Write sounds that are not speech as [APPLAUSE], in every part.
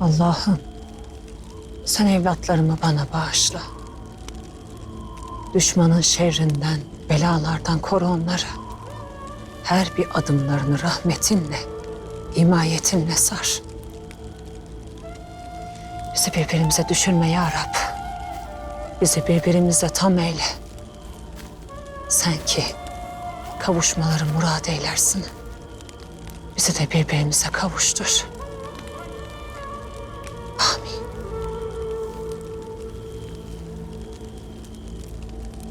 Allah'ım sen evlatlarımı bana bağışla. Düşmanın şerrinden, belalardan koru onları. Her bir adımlarını rahmetinle, himayetinle sar. Bizi birbirimize düşürme ya Rab. Bizi birbirimize tam eyle. Sen ki kavuşmaları murad eylersin. Bizi de birbirimize kavuştur.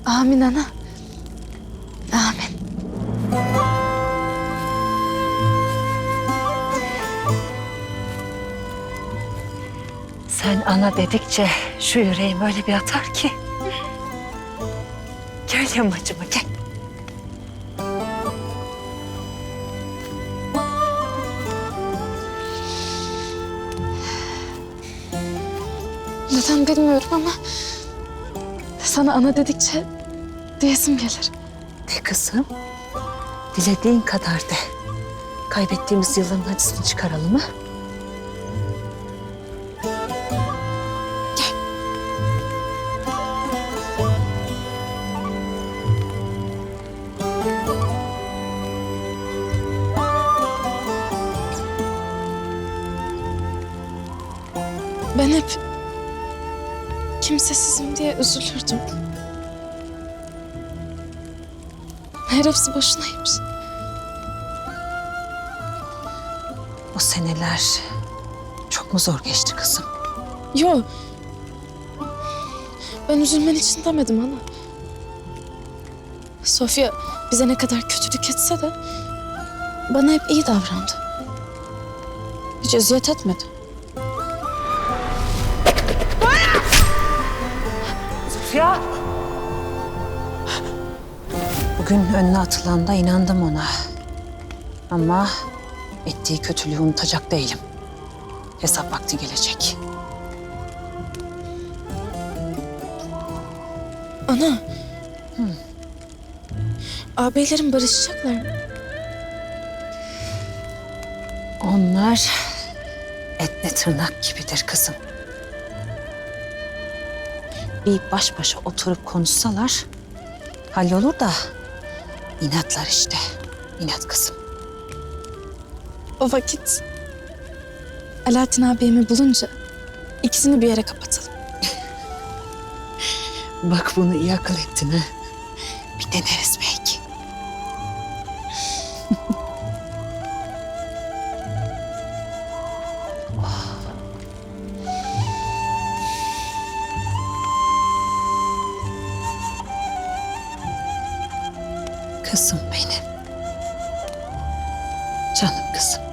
Amin ana. Amin. Sen ana dedikçe şu yüreğim öyle bir atar ki. Gel yamacıma gel. Neden bilmiyorum ama sana ana dedikçe diyesim gelir. De kızım. Dilediğin kadar de. Kaybettiğimiz yılların acısını çıkaralım ha. Ben hep kimsesizim diye üzülürdüm. Her hepsi boşunaymış. O seneler çok mu zor geçti kızım? Yo. Ben üzülmen için demedim ana. Sofya bize ne kadar kötülük etse de bana hep iyi davrandı. Hiç eziyet etmedi. Ya! Bugün önüne atılanda inandım ona. Ama ettiği kötülüğü unutacak değilim. Hesap vakti gelecek. Ana. Ağabeylerim barışacaklar mı? Onlar etle tırnak gibidir kızım. Bir baş başa oturup konuşsalar hallolur da inatlar işte. İnat kızım. O vakit Alaaddin abimi bulunca ikisini bir yere kapatalım. [LAUGHS] Bak bunu iyi akıl ettin ha. Bir deneriz belki. [LAUGHS] Kızım benim. Canım kızım.